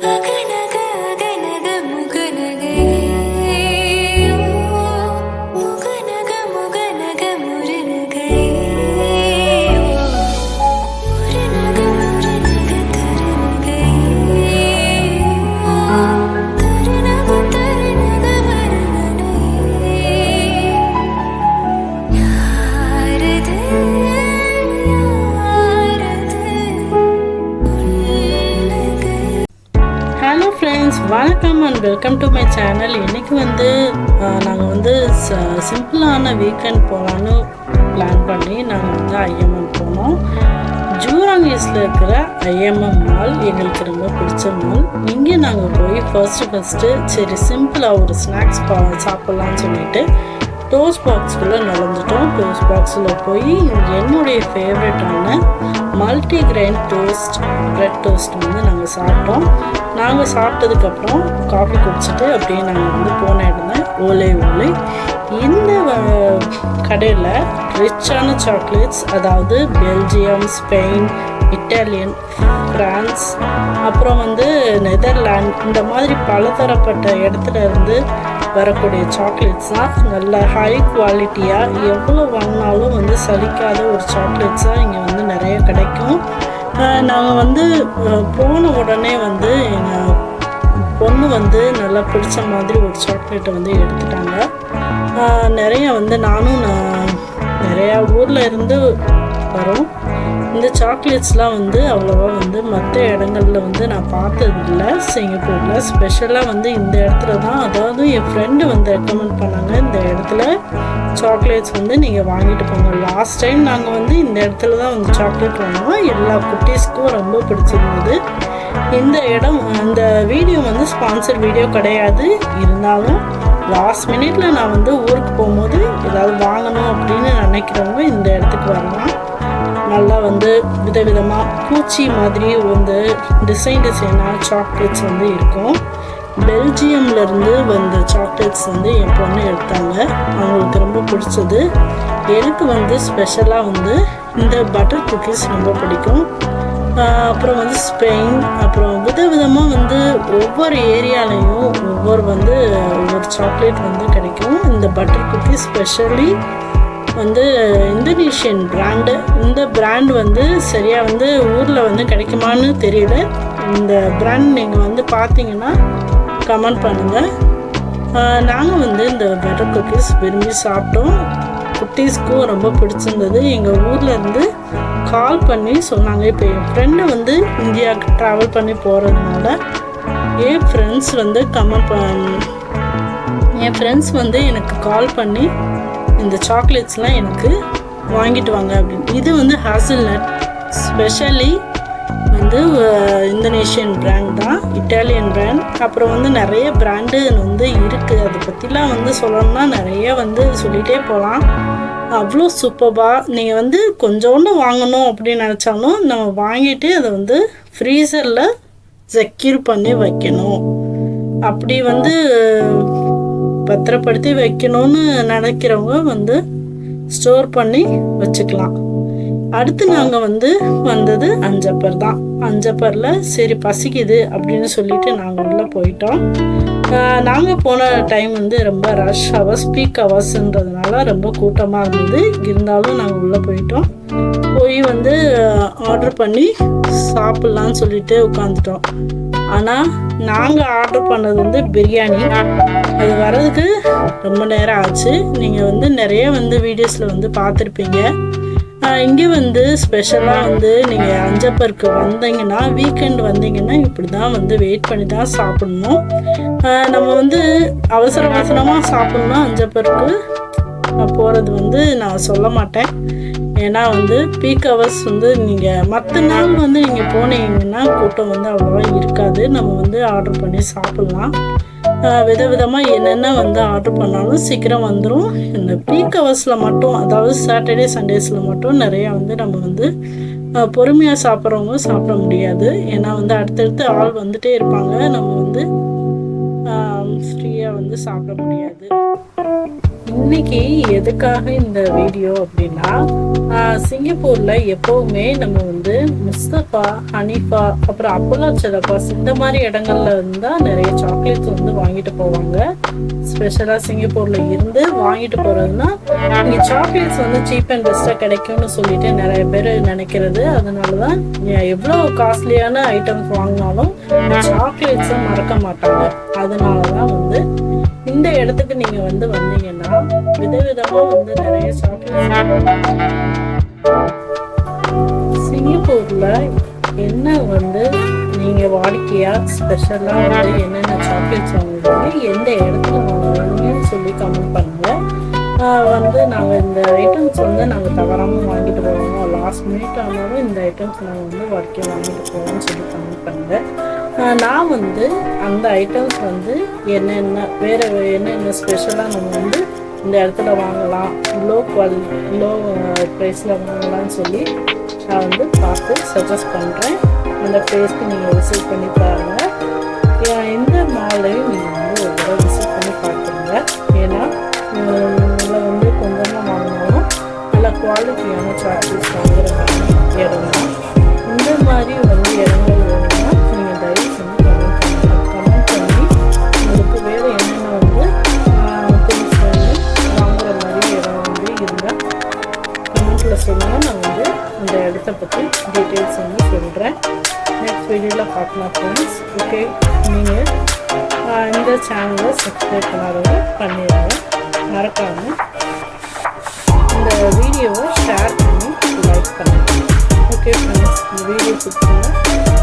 Bagaimana வணக்கம் and welcome to my channel இன்றைக்கி வந்து நாங்கள் வந்து சிம்பிளான வீக்கெண்ட் போகலான்னு பிளான் பண்ணி நாங்கள் வந்து ஐஎம்எம் போனோம். ஜூராங் ஈஸ்டில் இருக்கிற ஐஎம்எம் மால் எங்களுக்கு ரொம்ப பிடிச்ச மால் இங்கே நாங்கள் போய் ஃபர்ஸ்ட்டு ஃபஸ்ட்டு சரி சிம்பிளாக ஒரு ஸ்நாக்ஸ் பா சாப்பிட்லான்னு சொல்லிட்டு டோஸ் பாக்ஸ்குள்ளே நுழைஞ்சிட்டோம். டோஸ் பாக்ஸில் போய் என்னுடைய ஃபேவரட்டான multi grain toast bread toast வந்து நாங்கள் சாப்பிட்டோம். நாங்கள் சாப்பிட்டதுக்கப்புறம் காஃபி குடிச்சிட்டு அப்படியே நாங்கள் வந்து போன இடம் ஓலை ஓலை. இந்த கடையில் ரிச்சான சாக்லேட்ஸ் அதாவது பெல்ஜியம் ஸ்பெயின் இட்டாலியன் பிரான்ஸ் அப்புறம் வந்து நெதர்லாண்ட் இந்த மாதிரி பலதரப்பட்ட இடத்துல இருந்து வரக்கூடிய சாக்லேட்ஸ் தான் நல்ல ஹை குவாலிட்டியாக எவ்வளோ வாங்கினாலும் வந்து சலிக்காத ஒரு சாக்லேட்ஸாக இங்கே வந்து நிறைய கிடைக்கும். நாங்கள் வந்து போன உடனே வந்து எங்கள் பொண்ணு வந்து நல்லா பிடிச்ச மாதிரி ஒரு சாக்லேட்டை வந்து எடுத்துட்டாங்க. நிறைய வந்து நானும் நான் நிறையா ஊரில் இருந்து வரோம். இந்த சாக்லேட்ஸ்லாம் வந்து அவ்வளோவா வந்து மற்ற இடங்கள்ல வந்து நான் பார்த்ததில்ல. சிங்கப்பூரில் ஸ்பெஷலாக வந்து இந்த இடத்துல தான். அதாவது என் ஃப்ரெண்டு வந்து ரெக்கமெண்ட் பண்ணாங்க இந்த இடத்துல சாக்லேட்ஸ் வந்து நீங்கள் வாங்கிட்டு போங்க. லாஸ்ட் டைம் நாங்கள் வந்து இந்த இடத்துல தான் வந்து சாக்லேட் வாங்கினோம். எல்லா குட்டீஸ்க்கும் ரொம்ப பிடிச்சிருந்தது. இந்த இடம் அந்த வீடியோ வந்து ஸ்பான்சர் வீடியோ கிடையாது. இருந்தாலும் லாஸ்ட் மினிட்ல நான் வந்து ஊருக்கு போகும்போது ஏதாவது வாங்கணும் அப்படின்னு நினைக்கிறவங்க இந்த இடத்துக்கு வரலாம். நல்லா வந்து விதவிதமாக பூச்சி மாதிரி வந்து டிசைன் டிசைனாக சாக்லேட்ஸ் வந்து இருக்கும். பெல்ஜியம்லேருந்து வந்த சாக்லேட்ஸ் வந்து என் பொண்ணு எடுத்தாங்க. அவங்களுக்கு ரொம்ப பிடிச்சது. எனக்கு வந்து ஸ்பெஷலாக வந்து இந்த பட்டர் குக்கீஸ் ரொம்ப பிடிக்கும். அப்புறம் வந்து ஸ்பெயின் அப்புறம் விதவிதமாக வந்து ஒவ்வொரு ஏரியாலையும் ஒவ்வொரு வந்து ஒவ்வொரு சாக்லேட் வந்து கிடைக்கும். இந்த பட்டர் குக்கீஸ் ஸ்பெஷலி வந்து இந்தோனேஷியன் பிராண்டு இந்த பிராண்ட் வந்து சரியாக வந்து ஊரில் வந்து கிடைக்குமான்னு தெரியல. இந்த பிராண்ட் நீங்கள் வந்து பார்த்தீங்கன்னா கமெண்ட் பண்ணுங்கள் நாங்கள் வந்து இந்த பட்டர் குக்கீஸ் விரும்பி சாப்பிட்டோம். குட்டீஸ்க்கும் ரொம்ப பிடிச்சிருந்தது. எங்கள் ஊரில் இருந்து கால் பண்ணி சொன்னாங்க. இப்போ என் ஃப்ரெண்டு வந்து இந்தியாவுக்கு ட்ராவல் பண்ணி போகிறதுனால என் ஃப்ரெண்ட்ஸ் வந்து கமெண்ட் என் ஃப்ரெண்ட்ஸ் வந்து எனக்கு கால் பண்ணி இந்த சாக்லேட்ஸ்லாம் எனக்கு வாங்கிட்டு வாங்க அப்படின்னு. இது வந்து ஹாசல் நட் ஸ்பெஷலி வந்து இந்தோனேஷியன் பிராண்ட் தான். இட்டாலியன் பிராண்ட் அப்புறம் வந்து நிறைய பிராண்டு வந்து இருக்குது அதை பற்றிலாம் வந்து சொல்லணும்னா நிறைய வந்து சொல்லிகிட்டே போகலாம். அவ்வளோ சூப்பர்பாக நீங்கள் வந்து கொஞ்சோண்டு வாங்கணும் அப்படின்னு நினச்சாலும் நம்ம வாங்கிட்டு அதை வந்து ஃப்ரீசரில் செக்யூர் பண்ணி வைக்கணும். அப்படி வந்து பத்திரப்படுத்தி வைக்கணும்னு நினைக்கிறவங்க வந்து ஸ்டோர் பண்ணி வச்சுக்கலாம். அடுத்து நாங்கள் வந்து வந்தது அஞ்சப்பர் தான். அஞ்சப்பரில் சரி பசிக்குது அப்படின்னு சொல்லிட்டு நாங்கள் உள்ளே போயிட்டோம். நாங்கள் போன டைம் வந்து ரொம்ப ரஷ் ஹவர்ஸ் பீக் ஹவர்ஸ்ன்றதுனால ரொம்ப கூட்டமாக இருந்தது. இருந்தாலும் நாங்கள் உள்ளே போயிட்டோம். போய் வந்து ஆர்டர் பண்ணி சாப்பிட்லான்னு சொல்லிட்டு உட்காந்துட்டோம் ஆனால் நாங்கள் ஆர்டர் பண்ணது வந்து பிரியாணி. அது வர்றதுக்கு ரொம்ப நேரம் ஆச்சு. நீங்கள் வந்து நிறைய வந்து வீடியோஸில் வந்து பார்த்துருப்பீங்க. இங்கே வந்து ஸ்பெஷலாக வந்து நீங்கள் அஞ்சப்பருக்கு வந்தீங்கன்னா வீக்கெண்ட் வந்தீங்கன்னா இப்படி தான் வந்து வெயிட் பண்ணி தான் சாப்பிடணும் நம்ம வந்து அவசர அவசரமாக சாப்பிட்ணும் அஞ்சப்பருக்கு நான் போகிறது வந்து நான் சொல்ல மாட்டேன். ஏன்னா வந்து பீக் ஹவர்ஸ் வந்து நீங்கள் மற்ற நாள் வந்து நீங்கள் போனீங்கன்னா கூட்டம் வந்து அவ்வளோவா இருக்காது. நம்ம வந்து ஆர்டர் பண்ணி சாப்பிட்லாம். விதவிதமாக என்னென்ன வந்து ஆர்டர் பண்ணாலும் சீக்கிரம் வந்துடும் இந்த பீக் ஹவர்ஸில் மட்டும் அதாவது சாட்டர்டே சண்டேஸில் மட்டும் நிறையா வந்து நம்ம வந்து பொறுமையாக சாப்பிட்றவங்க சாப்பிட முடியாது. ஏன்னா வந்து அடுத்தடுத்து ஆள் வந்துட்டே இருப்பாங்க. நம்ம வந்து ஃப்ரீயாக வந்து சாப்பிட முடியாது. இன்னைக்கு எதுக்காக இந்த வீடியோ அப்படின்னா சிங்கப்பூரில் சிங்கப்பூர்ல எப்பவுமே நம்ம வந்து முஸ்தபா ஹனிஃபா அப்புறம் அப்போலா செலபாஸ் இந்த மாதிரி இடங்கள்ல இருந்தால் நிறைய சாக்லேட்ஸ் வந்து வாங்கிட்டு போவாங்க. ஸ்பெஷலா சிங்கப்பூர்ல இருந்து வாங்கிட்டு போறதுன்னா இங்க சாக்லேட்ஸ் வந்து சீப் அண்ட் பெஸ்டா கிடைக்கும்னு சொல்லிட்டு நிறைய பேர் நினைக்கிறது. அதனாலதான் எவ்வளோ காஸ்ட்லியான ஐட்டம்ஸ் வாங்கினாலும் சாக்லேட்ஸை மறக்க மாட்டாங்க. அதனாலதான் வந்து இந்த இடத்துக்கு நீங்க வந்து வந்தீங்கன்னா விதவிதமா வந்து நிறைய சாப்பிட்டு சிங்கப்பூர்ல என்ன வந்து நீங்க வாடிக்கையா ஸ்பெஷலா வந்து என்னென்ன சாக்லேட்ஸ் வாங்குவீங்க எந்த இடத்துல வாங்குவீங்கன்னு சொல்லி கமெண்ட் பண்ணுங்க. வந்து நாங்கள் இந்த ஐட்டம்ஸ் வந்து நாங்கள் தவறாமல் வாங்கிட்டு போவோம். லாஸ்ட் மினிட் ஆனாலும் இந்த ஐட்டம்ஸ் நாங்கள் வந்து வாடிக்கையாக வாங்கிட்டு போவோம்னு சொல்லி கமெண்ட் பண்ணுங்க. நான் வந்து அந்த ஐட்டம்ஸ் வந்து என்னென்ன வேறு என்னென்ன ஸ்பெஷலாக நம்ம வந்து இந்த இடத்துல வாங்கலாம் லோ குவாலிட்டி லோ ப்ரைஸில் வாங்கலாம்னு சொல்லி நான் வந்து பார்த்து சஜஸ்ட் பண்ணுறேன் அந்த ப்ளேஸ்க்கு நீங்கள் விசிட் பண்ணி பாருங்கள் எந்த இந்த மாலையும் நீங்கள் வந்து ஒரு தடவை விசிட் பண்ணி பார்த்துருங்க. ஏன்னா இதில் வந்து கொஞ்சமாக வாங்கினாலும் நல்ல குவாலிட்டியான சாக்லேட்ஸ் வாங்குற இடம் இந்த மாதிரி வந்து இடங்கள் நீங்கள் இந்த சேனலை சப்ஸ்கிரைப் பண்ணாதவங்க பண்ணிடுங்க. மறக்காமல் இந்த வீடியோவை ஷேர் பண்ணி லைக் பண்ணுங்கள் ஓகே ஃப்ரெண்ட்ஸ் இந்த வீடியோ பிடிச்சிருந்தா